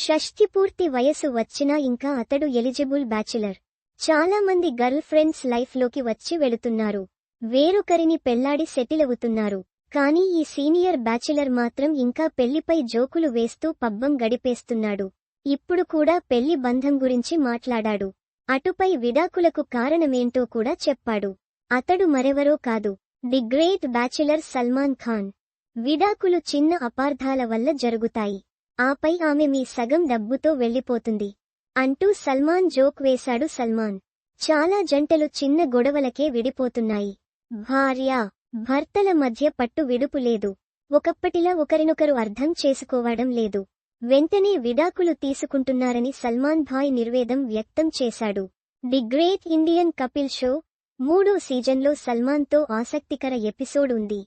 షష్ఠి పూర్తి వయసు వచ్చినా ఇంకా అతడు ఎలిజిబుల్ బ్యాచిలర్. చాలా మంది గర్ల్ ఫ్రెండ్స్ లైఫ్లోకి వచ్చి వెళుతున్నారు. వేరొకరిని పెళ్ళాడి సెటిల్ అవుతున్నారు. కానీ ఈ సీనియర్ బ్యాచిలర్ మాత్రం ఇంకా పెళ్ళిపై జోకులు వేస్తూ పబ్బం గడిపేస్తున్నాడు. ఇప్పుడు కూడా పెళ్ళి బంధం గురించి మాట్లాడాడు. అటుపై విడాకులకు కారణమేంటో కూడా చెప్పాడు. అతడు మరెవరో కాదు. The great bachelor Salman Khan. విడాకులు చిన్న అపార్థాల వల్ల జరుగుతాయి. ఆపై ఆమె మీ సగం డబ్బుతో వెళ్ళిపోతుంది అంటూ సల్మాన్ జోక్ వేశాడు సల్మాన్. చాలా జంటలు చిన్న గొడవలకే విడిపోతున్నాయి. భార్య భర్తల మధ్య పట్టు విడుపు లేదు. ఒకప్పటిలా ఒకరినొకరు అర్థం చేసుకోవడం లేదు. వెంటనే విడాకులు తీసుకుంటున్నారని సల్మాన్ భాయ్ నిర్వేదం వ్యక్తం చేశాడు. The great Indian Kapil show మూడో సీజన్లో సల్మాన్తో ఆసక్తికర ఎపిసోడ్ ఉంది.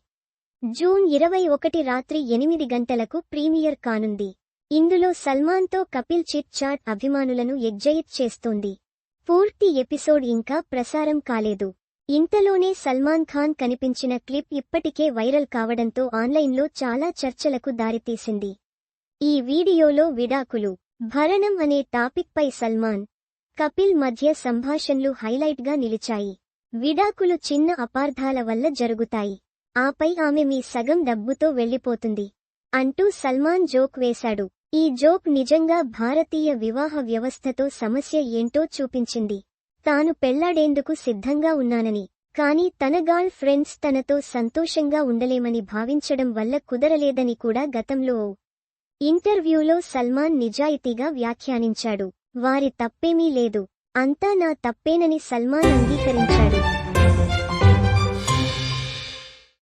జూన్ ఇరవై ఒకటి రాత్రి ఎనిమిది గంటలకు ప్రీమియర్ కానుంది. ఇందులో సల్మాన్తో కపిల్ చిట్ చాట్ అభిమానులను ఎగ్జయిట్ చేస్తోంది. పూర్తి ఎపిసోడ్ ఇంకా ప్రసారం కాలేదు. ఇంతలోనే సల్మాన్ ఖాన్ కనిపించిన క్లిప్ ఇప్పటికే వైరల్ కావడంతో ఆన్లైన్లో చాలా చర్చలకు దారితీసింది. ఈ వీడియోలో విడాకులు భరణం అనే టాపిక్పై సల్మాన్ కపిల్ మధ్య సంభాషణలు హైలైట్గా నిలిచాయి. విడాకులు చిన్న అపార్థాల వల్ల జరుగుతాయి. ఆపై ఆమె మీ సగం డబ్బుతో వెళ్ళిపోతుంది అంటూ సల్మాన్ జోక్ వేశాడు. ఈ జోక్ నిజంగా భారతీయ వివాహ వ్యవస్థతో సమస్య ఏంటో చూపించింది. తాను పెళ్ళాడేందుకు సిద్ధంగా ఉన్నానని కానీ తన గర్ల్ ఫ్రెండ్స్ తనతో సంతోషంగా ఉండలేమని భావించడం వల్ల కుదరలేదని కూడా గతంలో ఇంటర్వ్యూలో సల్మాన్ నిజాయితీగా వ్యాఖ్యానించాడు. వారి తప్పేమీ లేదు. అంతా నా తప్పేనని సల్మాన్ అంగీకరించాడు.